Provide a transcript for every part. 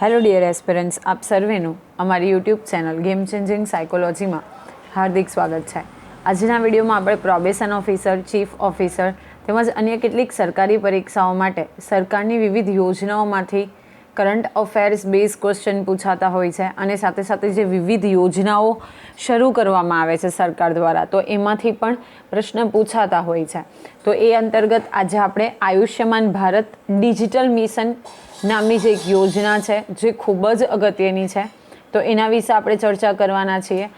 Hello dear aspirants આપ સર્વેનું અમારી યુટ્યુબ ચેનલ ગેમ ચેન્જિંગ સાયકોલોજીમાં હાર્દિક સ્વાગત છે. આજના વિડીયોમાં આપણે પ્રોબેશન ઓફિસર ચીફ ઓફિસર તેમજ અન્ય કેટલીક સરકારી પરીક્ષાઓ માટે સરકારની વિવિધ યોજનાઓમાંથી કરંટ અફેર્સ બેઝ ક્વેશ્ચન પૂછાતા હોય છે અને સાથે સાથે જે વિવિધ યોજનાઓ શરૂ કરવામાં આવે છે સરકાર દ્વારા, તો એમાંથી પણ પ્રશ્ન પૂછાતા હોય છે. તો એ અંતર્ગત આજે આપણે આયુષ્યમાન ભારત ડિજિટલ મિશન નામની જે એક યોજના છે, જે ખૂબ જ અગત્યની છે, તો એના વિશે આપણે ચર્ચા કરવાના છીએ.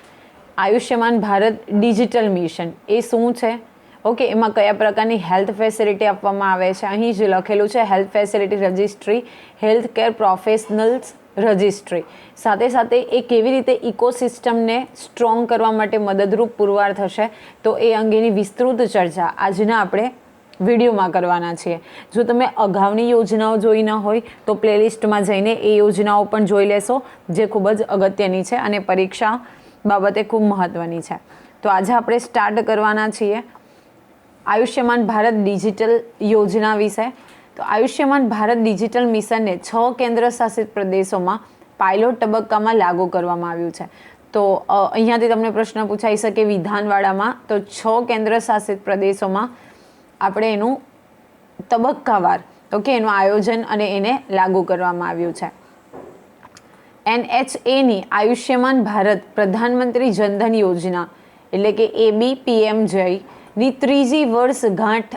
આયુષ્યમાન ભારત ડિજિટલ મિશન એ શું છે? ઓકે, એમાં કયા પ્રકારની હેલ્થ ફેસિલિટી આપવામાં આવે છે? અહીં જે લખેલું છે, health facility registry, health care professionals registry. સાથે સાથે એ કેવી રીતે ઇકોસિસ્ટમને સ્ટ્રોંગ કરવા માટે મદદરૂપ પુરવાર થશે, તો એ અંગેની વિસ્તૃત ચર્ચા આજના આપણે વિડીયોમાં કરવાના છીએ જો તમે અગાઉની યોજનાઓ જોઈ ન હોય, તો પ્લેલિસ્ટમાં જઈને એ યોજનાઓ પણ જોઈ લેશો, જે ખૂબ જ અગત્યની છે અને પરીક્ષા બાબતે ખૂબ મહત્ત્વની છે. તો આજે આપણે સ્ટાર્ટ કરવાના છીએ આયુષ્યમાન ભારત ડિજિટલ યોજના વિશે. તો આયુષ્યમાન ભારત ડિજિટલ મિશનને છ કેન્દ્ર શાસિત પ્રદેશોમાં પાયલોટ તબક્કામાં લાગુ કરવામાં આવ્યું છે. તો અહીંયાથી તમને પ્રશ્ન પૂછાઈ શકે વિધાનવાડામાં. તો છ કેન્દ્ર શાસિત પ્રદેશોમાં આપણે એનું તબક્કાવાર ઓકે એનું આયોજન અને એને લાગુ કરવામાં આવ્યું છે. એનએચએની આયુષ્યમાન ભારત પ્રધાનમંત્રી જનધન યોજના, એટલે કે એબી પીએમની ત્રીજી વર્ષ ગાંઠ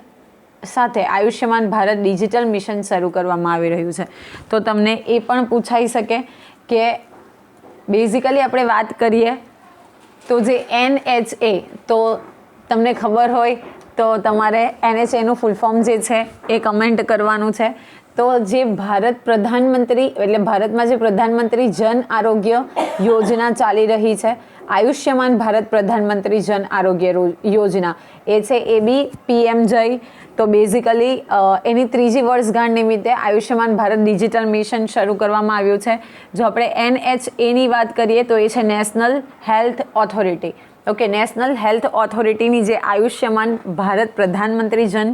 સાથે આયુષ્યમાન ભારત ડિજિટલ મિશન શરૂ કરવામાં આવી રહ્યું છે. તો તમને એ પણ પૂછાઈ શકે કે બેઝિકલી આપણે વાત કરીએ તો જે એનએચએ તો તમને ખબર હોય તો તમારે એનએચએનું ફૂલ ફોર્મ જે છે એ કમેન્ટ કરવાનું છે. તો જે ભારત પ્રધાનમંત્રી એટલે ભારતમાં જે પ્રધાનમંત્રી જન આરોગ્ય યોજના ચાલી રહી છે, આયુષ્યમાન ભારત પ્રધાનમંત્રી જન આરોગ્ય યોજના, એ છે એ બી પીએમ જય. તો બેઝિકલી એની ત્રીજી વર્ષગાંઠ નિમિત્તે આયુષ્યમાન ભારત ડિજિટલ મિશન શરૂ કરવામાં આવ્યું છે. જો આપણે એનએચએની વાત કરીએ તો એ છે national health authority okay national health ઓથોરિટીની જે આયુષ્યમાન ભારત પ્રધાનમંત્રી જન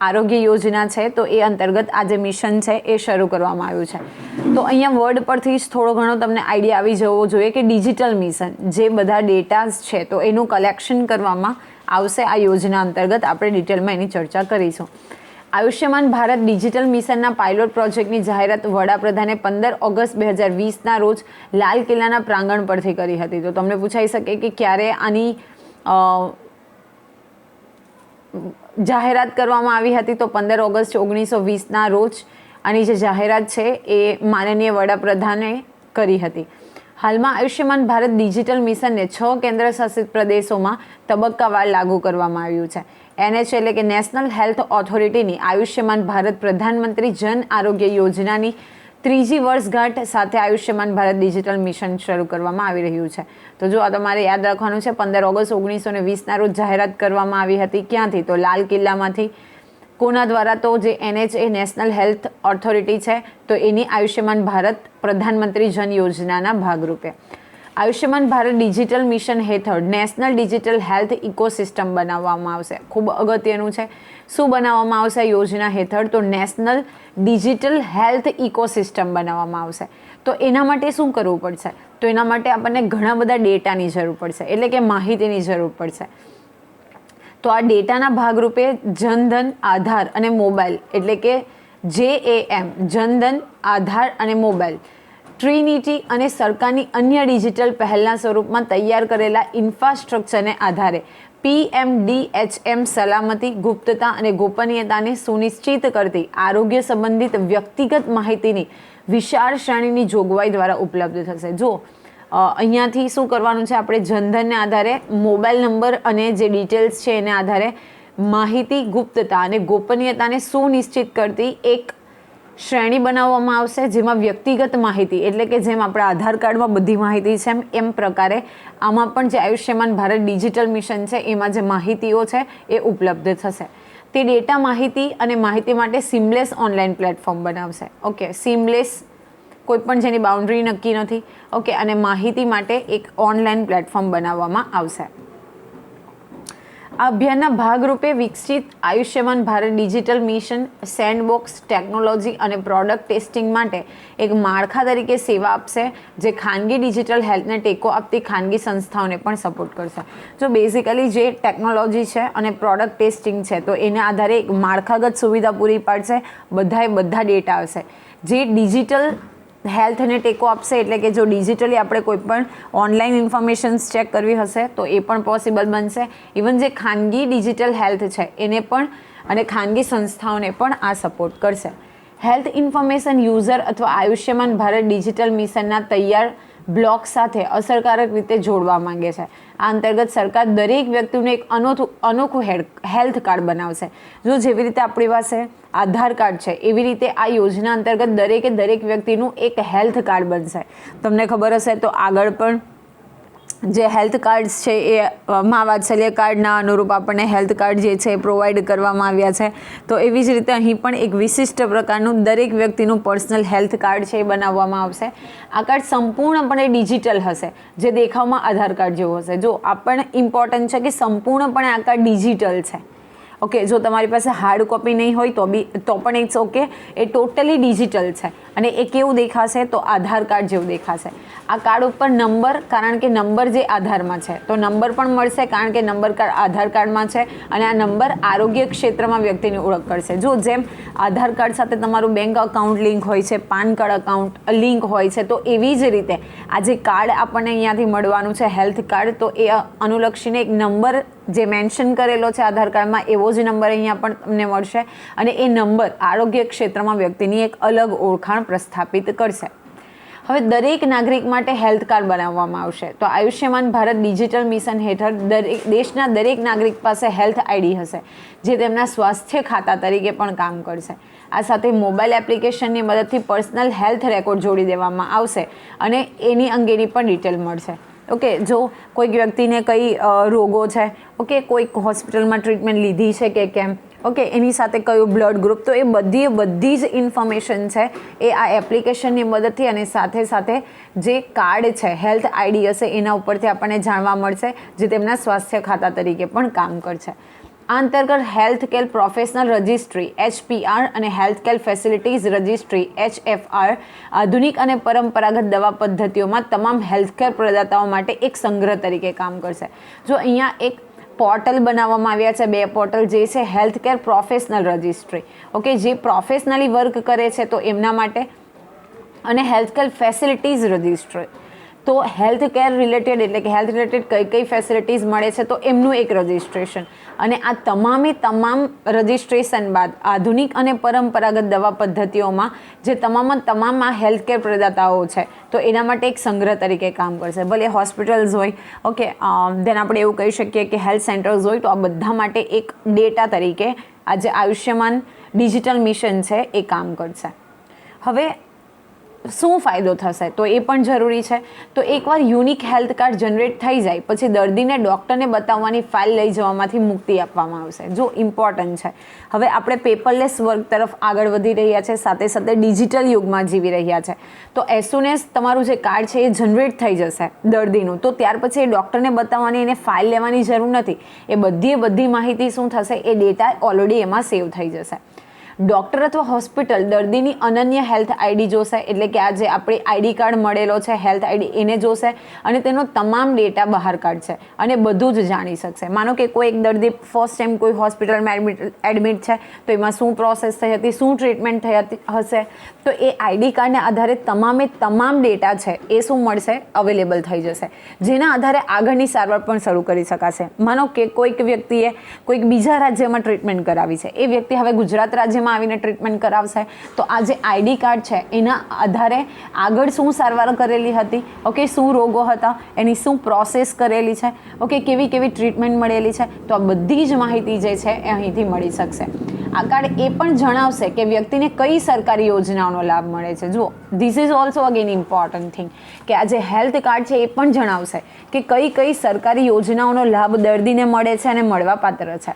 આરોગ્ય યોજના છે, તો એ અંતર્ગત આ જે મિશન છે, એ શરૂ કરવામાં આવ્યું છે. તો અહીંયા વર્ડ પરથી જ થોડો ઘણો તમને આઈડિયા આવી જવો જોઈએ કે ડિજિટલ મિશન જે બધા ડેટાઝ છે, તો એનું કલેક્શન કરવામાં આવશે આ યોજના અંતર્ગત આપણે ડિટેલમાં એની ચર્ચા કરીશું. આયુષ્યમાન ભારત ડિજિટલ મિશનના પાયલોટ પ્રોજેક્ટની જાહેરાત વડાપ્રધાને પંદર ઓગસ્ટ બે હજાર વીસના રોજ લાલ કિલ્લાના પ્રાંગણ પરથી કરી હતી. તો તમને પૂછાઈ શકે કે ક્યારે આની જાહેરાત કરવામાં આવી હતી? તો પંદર ઓગસ્ટ ઓગણીસો વીસના રોજ આની જે જાહેરાત છે એ માનનીય વડાપ્રધાને કરી હતી. હાલમાં આયુષ્યમાન ભારત ડિજિટલ મિશનને છ કેન્દ્ર શાસિત પ્રદેશોમાં તબક્કાવાર લાગુ કરવામાં આવ્યું છે. એનએચ એટલે કે નેશનલ હેલ્થ ઓથોરિટીની આયુષ્યમાન ભારત પ્રધાનમંત્રી જન આરોગ્ય યોજનાની ત્રીજી વર્ષગાંઠ સાથે આયુષ્યમાન ભારત ડિજિટલ મિશન શરૂ કરવામાં આવી રહ્યું છે. તો જો આ તમારે યાદ રાખવાનું છે, પંદર ઓગસ્ટ ઓગણીસો ને વીસના રોજ જાહેરાત કરવામાં આવી હતી ક્યાંથી? તો લાલ કિલ્લામાંથી. કોના દ્વારા? તો જે એનએચએ નેશનલ હેલ્થ ઓથોરિટી છે, તો એની આયુષ્યમાન ભારત પ્રધાનમંત્રી જન યોજનાના ભાગરૂપે. આયુષ્યમાન ભારત ડિજિટલ મિશન હેઠળ નેશનલ ડિજિટલ હેલ્થ ઇકોસિસ્ટમ બનાવવામાં આવશે. ખૂબ અગત્યનું છે. શું બનાવવામાં આવશે યોજના હેઠળ? તો નેશનલ ડિજિટલ હેલ્થ ઇકોસિસ્ટમ બનાવવામાં આવશે. તો એના માટે શું કરવું પડશે? તો એના માટે આપણને ઘણા બધા ડેટાની જરૂર પડશે. એટલે કે માહિતીની જરૂર પડશે. તો આ ડેટાના ભાગરૂપે જનધન આધાર અને મોબાઈલ એટલે કે જે એ એમ જનધન આધાર અને મોબાઈલ ટ્રિનિટી અને સરકારની અન્ય ડિજિટલ પહેલના સ્વરૂપમાં તૈયાર કરેલા ઇન્ફ્રાસ્ટ્રક્ચરને આધારે પીએમડીએચએમ સલામતી, ગુપ્તતા અને ગોપનીયતાને સુનિશ્ચિત કરતી આરોગ્ય સંબંધિત વ્યક્તિગત માહિતીની વિશાળ શ્રેણીની જોગવાઈ દ્વારા ઉપલબ્ધ થશે. જો અહીંયાથી શું કરવાનું છે? આપણે જનધનને આધારે મોબાઈલ નંબર અને જે ડિટેલ્સ છે એને આધારે માહિતી, ગુપ્તતા અને ગોપનીયતાને સુનિશ્ચિત કરતી એક શ્રેણી બનાવવામાં આવશે, જેમાં વ્યક્તિગત માહિતી, એટલે કે જેમ આપણા આધાર કાર્ડમાં બધી માહિતી છે, એમ એમ પ્રકારે આમાં પણ જે આયુષ્યમાન ભારત ડિજિટલ મિશન છે, એમાં જે માહિતીઓ છે, એ ઉપલબ્ધ થશે. તે ડેટા માહિતી અને માહિતી માટે સિમલેસ ઓનલાઈન પ્લેટફોર્મ બનાવશે. ઓકે, સિમલેસ કોઈ પણ જેની બાઉન્ડ્રી નક્કી નથી. ઓકે, અને માહિતી માટે એક ઓનલાઈન પ્લેટફોર્મ બનાવવામાં આવશે. આ અભિયાનના ભાગરૂપે વિકસિત Ayushman Bharat digital mission, sandbox, technology અને પ્રોડક્ટ ટેસ્ટિંગ માટે એક માળખા તરીકે સેવા આપશે, જે ખાનગી ડિજિટલ હેલ્થને ટેકો આપતી ખાનગી સંસ્થાઓને પણ સપોર્ટ કરશે. જો બેઝિકલી જે ટેકનોલોજી છે અને પ્રોડક્ટ ટેસ્ટિંગ છે, તો એના આધારે એક માળખાગત સુવિધા પૂરી પાડશે, બધાએ બધા ડેટા આવશે. જે ડિજિટલ હેલ્થને ટેકો આપશે એટલે કે જો ડિજિટલી આપણે કોઈ પણ ઓનલાઈન ઇન્ફોર્મેશન્સ ચેક કરવી હશે, તો એ પણ પોસિબલ બનશે. ઇવન જે ખાનગી ડિજિટલ હેલ્થ છે, એને પણ અને ખાનગી સંસ્થાઓને પણ આ સપોર્ટ કરશે. હેલ્થ ઇન્ફોર્મેશન યુઝર અથવા આયુષ્યમાન ભારત ડિજિટલ મિશનના તૈયાર બ્લોક સાથે અસરકારક રીતે જોડવા માંગે છે. આ અંતર્ગત સરકાર દરેક વ્યક્તિનું એક અનોખું અનોખું હેલ્થ કાર્ડ બનાવશે. જો જેવી રીતે આપણી પાસે આધાર કાર્ડ છે, એવી રીતે આ યોજના અંતર્ગત દરેકે દરેક વ્યક્તિનું એક હેલ્થ કાર્ડ બનશે. તમને ખબર હશે તો આગળ પણ જે હેલ્થ કાર્ડ્સ છે એ મા વાત્સલ્ય કાર્ડના અનુરૂપ આપણને હેલ્થ કાર્ડ જે છે એ પ્રોવાઈડ કરવામાં આવ્યા છે. તો એવી જ રીતે અહીં પણ એક વિશિષ્ટ પ્રકારનું દરેક વ્યક્તિનું પર્સનલ હેલ્થ કાર્ડ છે એ બનાવવામાં આવશે. આ કાર્ડ સંપૂર્ણપણે ડિજિટલ હશે. જે દેખાવમાં આધાર કાર્ડ જેવું હશે. જો આ પણ ઇમ્પોર્ટન્ટ છે કે સંપૂર્ણપણે આ કાર્ડ ડિજિટલ છે. ઓકે જો તમારી પાસે હાર્ડ કોપી નહીં હોય તો બી તો પણ ઇટ્સ ઓકે એ ટોટલી ડિજિટલ છે. અને એ કેવું દેખાશે? તો આધાર કાર્ડ જેવું દેખાશે. આ કાર્ડ ઉપર નંબર કારણ કે નંબર જે આધારમાં છે. તો નંબર પણ મળશે, કારણ કે નંબર કાર્ડ આધાર કાર્ડમાં છે. અને આ નંબર આરોગ્ય ક્ષેત્રમાં વ્યક્તિની ઓળખ કરશે. જો જેમ આધાર કાર્ડ સાથે તમારું બેંક અકાઉન્ટ લિંક હોય છે, પાન કાર્ડ અકાઉન્ટ લિંક હોય છે, તો એવી જ રીતે આ જે કાર્ડ આપણને અહીંયાથી મળવાનું છે હેલ્થ કાર્ડ. તો એ અનુલક્ષીને એક નંબર જે મેન્શન કરેલો છે આધાર કાર્ડમાં, એવો જ નંબર અહીંયા પણ તમને મળશે. અને એ નંબર આરોગ્ય ક્ષેત્રમાં વ્યક્તિની એક અલગ ઓળખાણ પ્રસ્થાપિત કરશે. હવે દરેક નાગરિક માટે હેલ્થ કાર્ડ બનાવવામાં આવશે. તો આયુષ્યમાન ભારત ડિજિટલ મિશન હેઠળ દરેક, દેશના દરેક નાગરિક પાસે હેલ્થ આઈડી હશે, જે તેમના સ્વાસ્થ્ય ખાતા તરીકે પણ કામ કરશે. આ સાથે મોબાઈલ એપ્લિકેશનની મદદથી પર્સનલ હેલ્થ રેકોર્ડ જોડી દેવામાં આવશે અને એની અંગેની પણ ડિટેલ મળશે. ઓકે, જો કોઈક વ્યક્તિને કઈ રોગો છે, ઓકે, કોઈક હોસ્પિટલમાં ટ્રીટમેન્ટ લીધી છે કે કેમ, ઓકે, એની સાથે કયું બ્લડ ગ્રુપ, તો એ બધી બધી જ ઇન્ફોર્મેશન છે એ આ એપ્લિકેશનની મદદથી અને સાથે સાથે જે કાર્ડ છે, હેલ્થ આઈડી હશે એના ઉપરથી આપણને જાણવા મળશે, જે તેમના સ્વાસ્થ્ય ખાતા તરીકે પણ કામ કરશે. આ અંતર્ગત health care professional registry, HPR અને health care facilities registry, HFR, આધુનિક અને પરંપરાગત દવા પદ્ધતિઓમાં તમામ હેલ્થ કેર પ્રદાતાઓ માટે એક સંગ્રહ તરીકે કામ કરશે. જો અહીંયા એક પોર્ટલ બનાવવામાં આવ્યા છે, બે પોર્ટલ જે છે, health care professional registry. Okay, જે પ્રોફેશનલી વર્ક કરે છે તો એમના માટે અને હેલ્થ કેર ફેસિલિટીઝ રજિસ્ટ્રી. તો હેલ્થ કેર રિલેટેડ એટલે કે હેલ્થ રિલેટેડ કઈ કઈ ફેસિલિટીઝ મળે છે તો એમનું એક રજિસ્ટ્રેશન અને આ તમામે તમામ રજિસ્ટ્રેશન બાદ આધુનિક અને પરંપરાગત દવા પદ્ધતિઓમાં જે તમામ તમામ આ હેલ્થ કેર પ્રદાતાઓ છે, તો એના માટે એક સંગ્રહ તરીકે કામ કરશે. ભલે હોસ્પિટલ્સ હોય ઓકે દેન આપણે એવું કહી શકીએ કે હેલ્થ સેન્ટર્સ હોય, તો આ બધા માટે એક ડેટા તરીકે આ જે આયુષ્યમાન ડિજિટલ મિશન છે એ કામ કરશે. હવે શું ફાયદો થશે? તો એ પણ જરૂરી છે. તો એકવાર યુનિક હેલ્થ કાર્ડ જનરેટ થઈ જાય, પછી દર્દીને ડૉક્ટરને બતાવવાની ફાઇલ લઈ જવામાંથી મુક્તિ આપવામાં આવશે. જો ઇમ્પોર્ટન્ટ છે. હવે આપણે પેપરલેસ વર્ક તરફ આગળ વધી રહ્યા છે, સાથે સાથે ડિજિટલ યુગમાં જીવી રહ્યા છે. તો એસુનેસ સુન તમારું જે કાર્ડ છે એ જનરેટ થઈ જશે દર્દીનું, તો ત્યાર પછી એ ડૉક્ટરને બતાવવાની, એને ફાઇલ લેવાની જરૂર નથી. એ બધી બધી માહિતી શું થશે? એ ડેટા ઓલરેડી એમાં સેવ થઈ જશે. ડૉક્ટર અથવા હોસ્પિટલ દર્દીની અનન્ય હેલ્થ આઈડી જોશે, એટલે કે આ જે આપણે આઈડી કાર્ડ મળેલો છે, હેલ્થ આઈડી એને જોશે અને તેનો તમામ ડેટા બહાર કાઢશે અને બધું જ જાણી શકશે. માનો કે કોઈ એક દર્દી ફર્સ્ટ ટાઈમ કોઈ હોસ્પિટલમાં એડમિટ એડમિટ છે, તો એમાં શું પ્રોસેસ થઈ હતી, શું ટ્રીટમેન્ટ થઈ હતી, હશે, તો એ આઈડી કાર્ડને આધારે તમામે તમામ ડેટા છે એ શું મળશે અવેલેબલ થઈ જશે. જેના આધારે આગળની સારવાર પણ શરૂ કરી શકાશે. માનો કે કોઈક વ્યક્તિએ કોઈક બીજા રાજ્યમાં ટ્રીટમેન્ટ કરાવી છે. એ વ્યક્તિ હવે ગુજરાત રાજ્યમાં આવીને ટ્રીટમેન્ટ કરાવશે. તો આ જે આઈડી કાર્ડ છે, એના આધારે આગળ શું સારવાર કરેલી હતી ઓકે શું રોગો હતા, એની શું પ્રોસેસ કરેલી છે ઓકે કેવી કેવી ટ્રીટમેન્ટ મળેલી છે, તો આ બધી જ માહિતી જે છે એ અહીંથી મળી શકશે. આ કાર્ડ એ પણ જણાવશે કે વ્યક્તિને કઈ સરકારી યોજનાઓનો લાભ મળે છે. જુઓ this is also again important thing કે આ જે હેલ્થ કાર્ડ છે એ પણ જણાવશે કે કઈ કઈ સરકારી યોજનાઓનો લાભ દર્દીને મળે છે અને મળવા પાત્ર છે.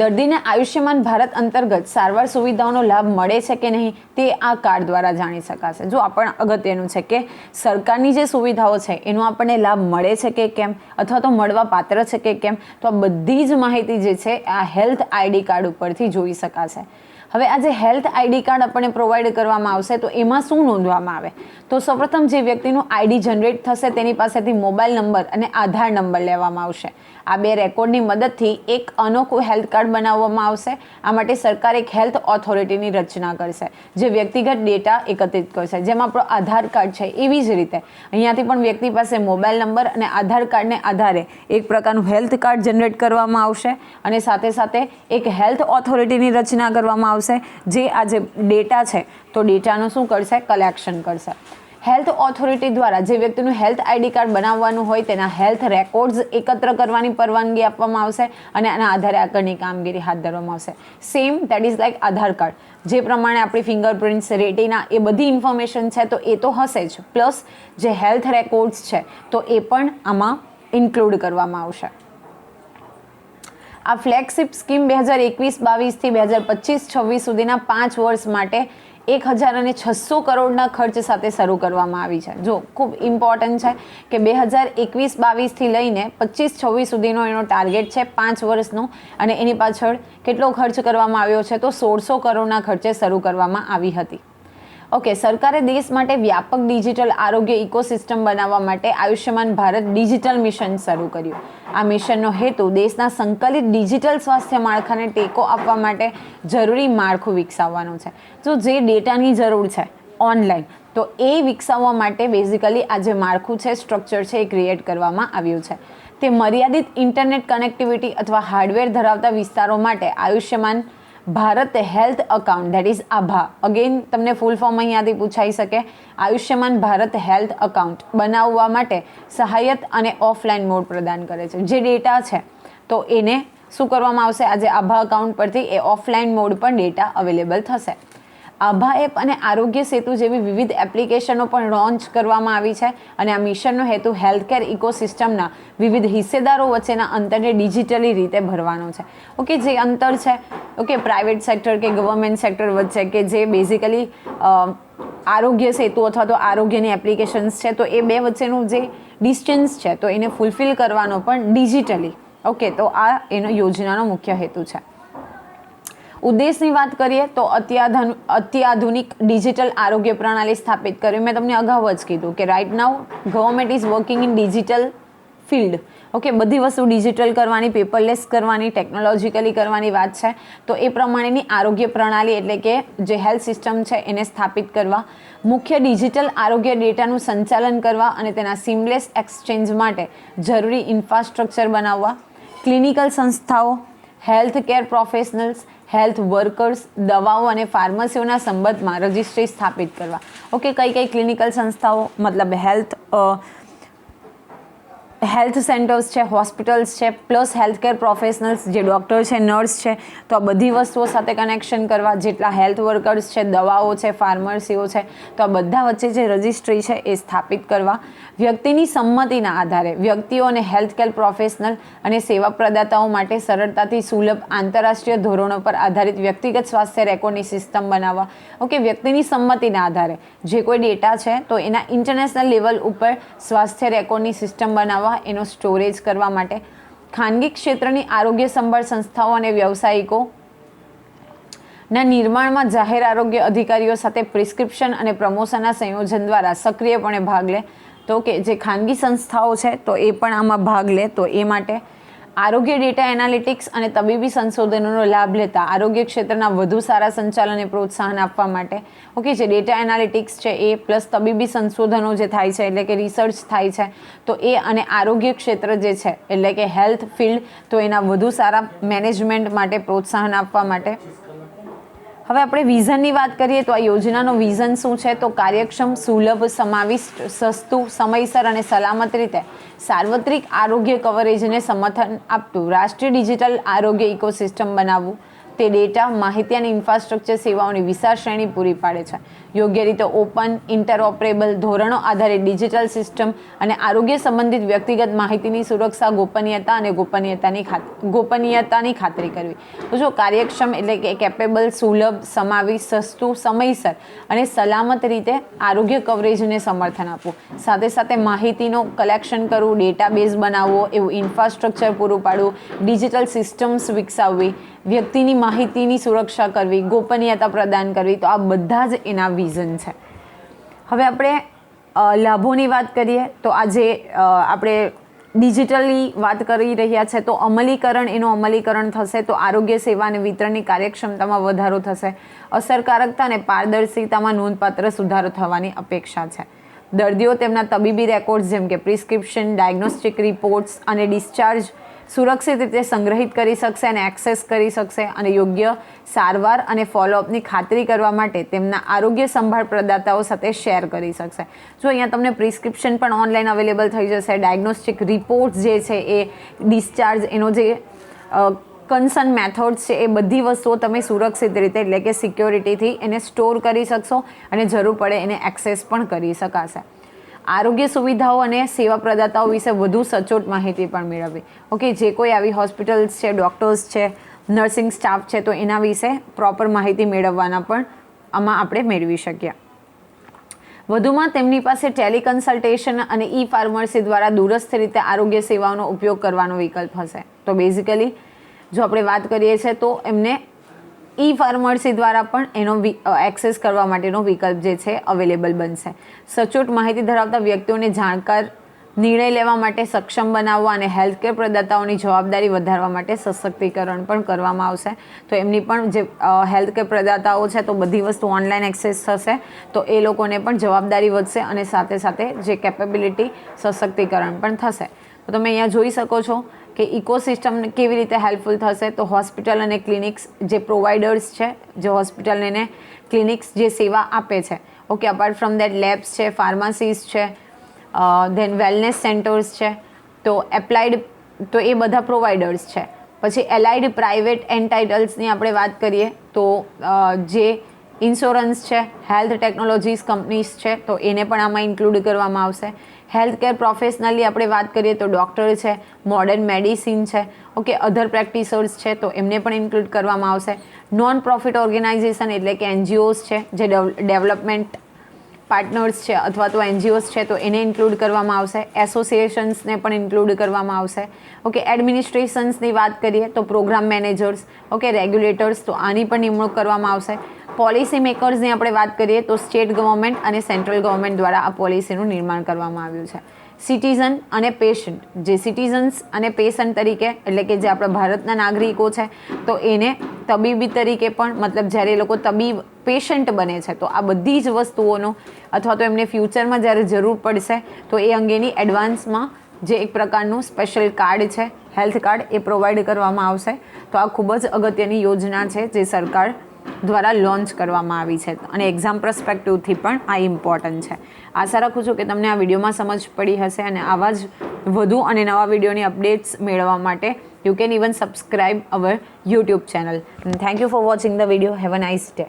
દર્દીને આયુષ્યમાન ભારત અંતર્ગત સારવાર સુવિધાઓનો લાભ મળે છે કે નહીં તે આ કાર્ડ દ્વારા જાણી શકાશે. જો આપણ પણ અગત્યનું છે કે સરકારની જે સુવિધાઓ છે, એનો આપણને લાભ મળે છે કે કેમ? અથવા તો મળવા પાત્ર છે કે કેમ? તો આ બધી જ માહિતી જે છે, આ હેલ્થ આઈડી કાર્ડ ઉપરથી જોઈ શકાશે. હવે આ જે હેલ્થ આઈડી કાર્ડ આપણને પ્રોવાઈડ કરવામાં આવશે, તો એમાં શું નોંધવામાં આવે? તો સૌપ્રથમ જે વ્યક્તિનું આઈડી જનરેટ થશે, તેની પાસેથી મોબાઈલ નંબર અને આધાર નંબર લેવામાં આવશે. આ બે રેકોર્ડની મદદથી એક અનોખું હેલ્થ કાર્ડ બનાવવામાં આવશે. આ માટે સરકાર એક હેલ્થ ઓથોરિટીની રચના કરશે, જે વ્યક્તિગત ડેટા એકત્રિત કરશે. જેમાં આપણો આધાર કાર્ડ છે, એવી જ રીતે. અહીંયાથી પણ વ્યક્તિ પાસે મોબાઈલ નંબર અને આધાર કાર્ડને આધારે એક પ્રકારનું હેલ્થ કાર્ડ જનરેટ કરવામાં આવશે અને સાથે સાથે એક હેલ્થ ઓથોરિટીની રચના કરવામાં આવશે, જે આ જે ડેટા છે, તો ડેટાનું શું કરશે? કલેક્શન કરશે. હેલ્થ ઓથોરિટી દ્વારા જે વ્યક્તિનું હેલ્થ આઈડી કાર્ડ બનાવવાનું હોય તેના હેલ્થ રેકોર્ડ્સ એકત્ર કરવાની પરવાનગી આપવામાં આવશે અને આના આધારે આગળની કામગીરી હાથ ધરવામાં આવશે. Same that is like Aadhaar card. જે પ્રમાણે આપણી ફિંગરપ્રિન્ટ્સ રેટીના, એ બધી ઇન્ફોર્મેશન છે, તો એ તો હશે જ. પ્લસ જે હેલ્થ રેકોર્ડ્સ છે, તો એ પણ આમાં ઇન્ક્લુડ કરવામાં આવશે. આ ફ્લેગશિપ સ્કીમ બે હજાર એકવીસ બાવીસથી બે હજાર પચીસ છવ્વીસ સુધીના પાંચ વર્ષ માટે એક હજાર અને છસો કરોડના ખર્ચ સાથે શરૂ કરવામાં આવી છે. જો, ખૂબ ઇમ્પોર્ટન્ટ છે કે બે હજાર એકવીસ બાવીસથી લઈને પચીસ છવ્વીસ સુધીનો એનો ટાર્ગેટ છે પાંચ વર્ષનો અને એની પાછળ કેટલો ખર્ચ કરવામાં આવ્યો છે તો સોળસો કરોડના ખર્ચે શરૂ કરવામાં આવી હતી. ઓકે, સરકારે દેશ માટે વ્યાપક ડિજિટલ આરોગ્ય ઇકોસિસ્ટમ બનાવવા માટે આયુષ્યમાન ભારત ડિજિટલ મિશન શરૂ કર્યું. આ મિશનનો હેતુ દેશના સંકલિત ડિજિટલ સ્વાસ્થ્ય માળખાને ટેકો આપવા માટે જરૂરી માળખું વિકસાવવાનું છે. જો જે ડેટાની જરૂર છે, ઓનલાઈન, તો એ વિકસાવવા માટે બેઝિકલી આ જે માળખું છે સ્ટ્રક્ચર છે, એ ક્રિએટ કરવામાં આવ્યું છે. તે મર્યાદિત ઇન્ટરનેટ કનેક્ટિવિટી અથવા હાર્ડવેર ધરાવતા વિસ્તારો માટે Ayushman Bharat health account that is Abha. Again તમને ફૂલ ફોર્મ અહીંયાથી પૂછાઈ શકે. આયુષ્યમાન ભારત હેલ્થ અકાઉન્ટ બનાવવા માટે સહાયત અને ઓફલાઈન મોડ પ્રદાન કરે છે. જે ડેટા છે, તો એને શું કરવામાં આવશે? આજે આભા અકાઉન્ટ પરથી એ ઓફલાઈન મોડ પણ ડેટા અવેલેબલ થશે. આભા એપ અને આરોગ્ય સેતુ જેવી વિવિધ એપ્લિકેશનો પણ લોન્ચ કરવામાં આવી છે અને આ મિશનનો હેતુ હેલ્થકેર ઇકોસિસ્ટમના વિવિધ હિસ્સેદારો વચ્ચેના અંતરને ડિજિટલી રીતે ભરવાનો છે. ઓકે જે અંતર છે ઓકે પ્રાઇવેટ સેક્ટર કે ગવર્મેન્ટ સેક્ટર વચ્ચે કે જે બેઝિકલી આરોગ્ય સેતુ અથવા તો આરોગ્યની એપ્લિકેશન્સ છે, તો એ બે વચ્ચેનું જે ડિસ્ટન્સ છે, તો એને ફૂલફિલ કરવાનો પણ ડિજિટલી ઓકે તો આ એનો યોજનાનો મુખ્ય હેતુ છે. ઉદ્દેશની વાત કરીએ તો અત્યાધન, અત્યાધુનિક ડિજિટલ આરોગ્ય પ્રણાલી સ્થાપિત કરવી મેં તમને અગાઉ જ કીધું કે right now government is working in digital field okay બધી વસ્તુ ડિજિટલ કરવાની પેપરલેસ કરવાની ટેકનોલોજીકલી કરવાની વાત છે. તો એ પ્રમાણેની આરોગ્ય પ્રણાલી એટલે કે જે હેલ્થ સિસ્ટમ છે એને સ્થાપિત કરવા, મુખ્ય ડિજિટલ આરોગ્ય ડેટાનું સંચાલન કરવા અને તેના સિમલેસ એક્સચેન્જ માટે જરૂરી ઇન્ફ્રાસ્ટ્રક્ચર બનાવવા ક્લિનિકલ સંસ્થાઓ health care professionals health workers, દવાઓ અને ફાર્મસીઓના સંબંધમાં રજિસ્ટ્રી સ્થાપિત કરવા. ઓકે કઈ કઈ ક્લિનિકલ સંસ્થાઓ, મતલબ હેલ્થ હેલ્થ સેન્ટર્સ છે, હોસ્પિટલ્સ છે, પ્લસ હેલ્થકેર પ્રોફેશનલ્સ જે ડૉક્ટર છે, નર્સ છે, તો આ બધી વસ્તુઓ સાથે કનેક્શન કરવા જેટલા હેલ્થ વર્કર્સ છે, દવાઓ છે, ફાર્મસીઓ છે, તો આ બધા વચ્ચે જે રજિસ્ટ્રી છે એ સ્થાપિત કરવા. વ્યક્તિની સંમતિના આધારે વ્યક્તિઓ અને હેલ્થકેર પ્રોફેશનલ અને સેવા પ્રદાતાઓ માટે સરળતાથી સુલભ આંતરરાષ્ટ્રીય ધોરણો પર આધારિત વ્યક્તિગત સ્વાસ્થ્ય રેકોર્ડની સિસ્ટમ બનાવવા. ઓકે, વ્યક્તિની સંમતિના આધારે જે કોઈ ડેટા છે, તો એના ઇન્ટરનેશનલ લેવલ ઉપર સ્વાસ્થ્ય રેકોર્ડની સિસ્ટમ બનાવવા. એનો સ્ટોરેજ કરવા માટે. ખાનગી ક્ષેત્રની આરોગ્ય સંભાળ સંસ્થાઓ અને વ્યવસાયિકો. ના નિર્માણમાં જાહેર આરોગ્ય અધિકારીઓ સાથે પ્રિસ્ક્રિપ્શન અને પ્રમોશનના સંયોજન દ્વારા સક્રિયપણે ભાગ લે. તો કે જે ખાનગી સંસ્થાઓ છે, તો એ પણ આમાં ભાગ લે. તો એ માટે આરોગ્ય ડેટા એનાલિટિક્સ અને તબીબી સંશોધનોનો લાભ લેતા આરોગ્ય ક્ષેત્રના વધુ સારા સંચાલનને પ્રોત્સાહન આપવા માટે, ઓકે, જે ડેટા એનાલિટિક્સ છે એ પ્લસ તબીબી સંશોધનો જે થાય છે, એટલે કે રિસર્ચ થાય છે, તો એ અને આરોગ્ય ક્ષેત્ર જે છે, એટલે કે હેલ્થ ફિલ્ડ, તો એના વધુ સારા મેનેજમેન્ટ માટે પ્રોત્સાહન આપવા માટે હવે આપણે વિઝનની વાત કરીએ તો આ યોજનાનો વિઝન શું છે? તો કાર્યક્ષમ, સુલભ, સમાવિષ્ટ, સસ્તું, સમયસર અને સલામત રીતે સાર્વત્રિક આરોગ્ય કવરેજને સમર્થન આપતું રાષ્ટ્રીય ડિજિટલ આરોગ્ય ઇકોસિસ્ટમ બનાવવું. તે ડેટા માહિતી અને ઇન્ફ્રાસ્ટ્રક્ચર સેવાઓની વિશાળ શ્રેણી પૂરી પાડે છે. યોગ્ય રીતે ઓપન, ઇન્ટરઓપરેબલ ધોરણો આધારે ડિજિટલ સિસ્ટમ અને આરોગ્ય સંબંધિત વ્યક્તિગત માહિતીની સુરક્ષા, ગોપનીયતા અને ગોપનીયતાની ગોપનીયતાની ખાતરી કરવી. તો જો કાર્યક્ષમ એટલે કે કેપેબલ સુલભ, સમાવી, સસ્તું, સમયસર અને સલામત રીતે આરોગ્ય કવરેજને સમર્થન આપવું. સાથે સાથે માહિતીનો કલેક્શન કરવું ડેટાબેઝ બનાવવો, એવું ઇન્ફ્રાસ્ટ્રક્ચર પૂરું પાડવું ડિજિટલ સિસ્ટમ્સ વિકસાવવી, વ્યક્તિની માહિતીની સુરક્ષા કરવી, ગોપનીયતા પ્રદાન કરવી, તો આ બધા જ એના વિઝન છે. હવે આપણે લાભોની વાત કરીએ, તો આજે આપણે ડિજિટલી વાત કરી રહ્યા છે, તો અમલીકરણ, એનું અમલીકરણ થશે, તો આરોગ્ય સેવા અને વિતરણની કાર્યક્ષમતામાં વધારો થશે. અસરકારકતા અને પારદર્શિતામાં નોંધપાત્ર સુધારો થવાની અપેક્ષા છે. દર્દીઓ તેમના તબીબી રેકોર્ડ્સ જેમ કે પ્રિસ્ક્રિપ્શન ડાયગ્નોસ્ટિક રિપોર્ટ્સ અને ડિસ્ચાર્જ સુરક્ષિત રીતે સંગ્રહિત કરી શકશે અને એક્સેસ કરી શકશે અને યોગ્ય સારવાર અને ફોલોઅપની ખાતરી કરવા માટે તેમના આરોગ્ય સંભાળ પ્રદાતાઓ સાથે શેર કરી શકશે. જો અહીંયા તમને પ્રિસ્ક્રિપ્શન પણ ઓનલાઈન અવેલેબલ થઈ જશે ડાયગ્નોસ્ટિક રિપોર્ટ્સ જે છે એ ડિસ્ચાર્જ એનો જે કન્સર્ન મેથડ્સ છે એ બધી વસ્તુઓ તમે સુરક્ષિત રીતે એટલે કે સિક્યોરિટીથી એને સ્ટોર કરી શકશો અને જરૂર પડે એને એક્સેસ પણ કરી શકાશે. આરોગ્ય સુવિધાઓ અને સેવા પ્રદાતાઓ વિશે વધુ સચોટ માહિતી પણ મેળવવી ઓકે જે કોઈ આવી હોસ્પિટલ્સ છે, ડૉક્ટર્સ છે, નર્સિંગ સ્ટાફ છે, તો એના વિશે પ્રોપર માહિતી મેળવવાના પણ આમાં આપણે મેળવી શકીએ. વધુમાં તેમની પાસે ટેલિકન્સલ્ટેશન અને ઈ ફાર્મસી દ્વારા દૂરસ્થ રીતે આરોગ્ય સેવાઓનો ઉપયોગ કરવાનો વિકલ્પ હશે. તો બેઝિકલી જો આપણે વાત કરીએ છીએ, તો એમને ઈ ફાર્મસી દ્વારા પણ એનો એક્સેસ કરવા માટેનો વિકલ્પ જે છે અવેલેબલ બનશે. સચોટ માહિતી ધરાવતા વ્યક્તિઓને જાણકાર, નિર્ણય લેવા માટે સક્ષમ બનાવવા અને હેલ્થકેર પ્રદાતાઓની જવાબદારી વધારવા માટે સશક્તિકરણ પણ કરવામાં આવશે. તો એમની પણ જે હેલ્થકેર પ્રદાતાઓ છે, તો બધી વસ્તુ ઓનલાઈન એક્સેસ થશે. તો એ લોકોને પણ જવાબદારી વધશે અને સાથે સાથે જે કેપેબિલિટી સશક્તિકરણ પણ થશે. તો તમે અહીંયા જોઈ શકો છો કે ઇકોસિસ્ટમ કેવી રીતે હેલ્પફુલ થશે. તો હોસ્પિટલ અને ક્લિનિક્સ જે પ્રોવાઈડર્સ છે, જે હોસ્પિટલ અને ક્લિનિક્સ જે સેવા આપે છે. Okay apart from that labs છે ફાર્માસીસ છે ધેન વેલનેસ સેન્ટર્સ છે. તો એપ્લાઇડ તો એ બધા પ્રોવાઈડર્સ છે. પછી એલાઇડ પ્રાઇવેટ એન્ટાઇટલ્સની આપણે વાત કરીએ, તો જે ઇન્સ્યોરન્સ છે હેલ્થ ટેકનોલોજીસ કંપનીઝ છે, તો એને પણ આમાં ઇન્ક્લુડ કરવામાં આવશે. હેલ્થ કેર પ્રોફેશનલી આપણે વાત કરીએ તો ડૉક્ટર છે મોડર્ન મેડિસિન છે ઓકે અધર પ્રેક્ટિસર્સ છે, તો એમને પણ ઇન્ક્લુડ કરવામાં આવશે. નોન પ્રોફિટ ઓર્ગેનાઇઝેશન એટલે કે એનજીઓઝ છે, જે ડેવલપમેન્ટ પાર્ટનર્સ છે અથવા તો એનજીઓસ છે, તો એને ઇન્ક્લુડ કરવામાં આવશે. એસોસિએશન્સને પણ ઇન્ક્લુડ કરવામાં આવશે. ઓકે એડમિનિસ્ટ્રેશન્સની વાત કરીએ તો પ્રોગ્રામ મેનેજર્સ ઓકે રેગ્યુલેટર્સ તો આની પણ નિમણૂક કરવામાં આવશે. પોલિસી મેકર્સની આપણે વાત કરીએ તો સ્ટેટ ગવર્મેન્ટ અને સેન્ટ્રલ ગવર્મેન્ટ દ્વારા આ પોલિસીનું નિર્માણ કરવામાં આવ્યું છે. સિટીઝન અને પેશન્ટ. જે સિટીઝન્સ અને પેશન્ટ તરીકે, એટલે કે જે આપણા ભારતના નાગરિકો છે, તો એને તબીબી તરીકે પણ, મતલબ જ્યારે એ લોકો તબીબ, પેશન્ટ બને છે, તો આ બધી જ વસ્તુઓનો અથવા તો એમને ફ્યુચરમાં જ્યારે જરૂર પડશે, તો એ અંગેની એડવાન્સમાં જે એક પ્રકારનું સ્પેશિયલ કાર્ડ છે, હેલ્થ કાર્ડ એ પ્રોવાઈડ કરવામાં આવશે. તો આ ખૂબ જ અગત્યની યોજના છે જે સરકાર દ્વારા લોન્ચ કરવામાં આવી છે. અને એક્ઝામ પ્રસ્પેક્ટિવથી પણ આ ઇમ્પોર્ટન્ટ છે. આશા રાખું છું કે તમને આ વિડીયોમાં સમજ પડી હશે અને આવા જ વધુ અને નવા વિડીયોની અપડેટ્સ મેળવવા માટે you can even subscribe our YouTube channel thank you for watching the video have a nice day